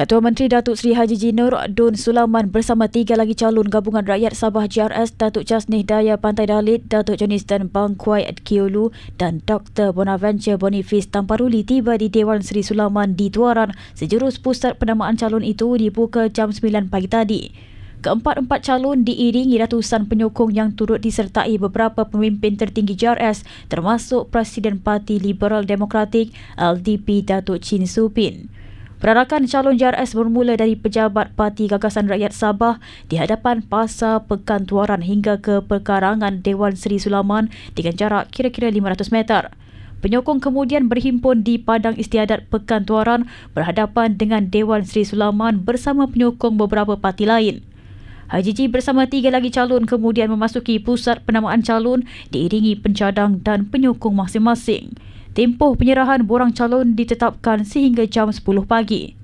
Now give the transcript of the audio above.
Ketua Menteri Datuk Seri Haji Jinur Dun Sulaman bersama tiga lagi calon gabungan rakyat Sabah JRS Datuk Jasnih Daya Pantai Dalit, Datuk Jonistan Bang Kuai Kiolu dan Dr. Bonaventure Boniface Tamparuli tiba di Dewan Seri Sulaman di Tuaran sejurus pusat penamaan calon itu dibuka jam 9 pagi tadi. Keempat-empat calon diiringi ratusan penyokong yang turut disertai beberapa pemimpin tertinggi JRS termasuk Presiden Parti Liberal Demokratik LDP Datuk Chin Supin. Perarakan calon JRS bermula dari pejabat Parti Gagasan Rakyat Sabah di hadapan Pasar Pekan Tuaran hingga ke perkarangan Dewan Seri Sulaman dengan jarak kira-kira 500 meter. Penyokong kemudian berhimpun di Padang Istiadat Pekan Tuaran berhadapan dengan Dewan Seri Sulaman bersama penyokong beberapa parti lain. Haji Ji bersama tiga lagi calon kemudian memasuki pusat penamaan calon diiringi pencadang dan penyokong masing-masing. Tempoh penyerahan borang calon ditetapkan sehingga jam 10 pagi.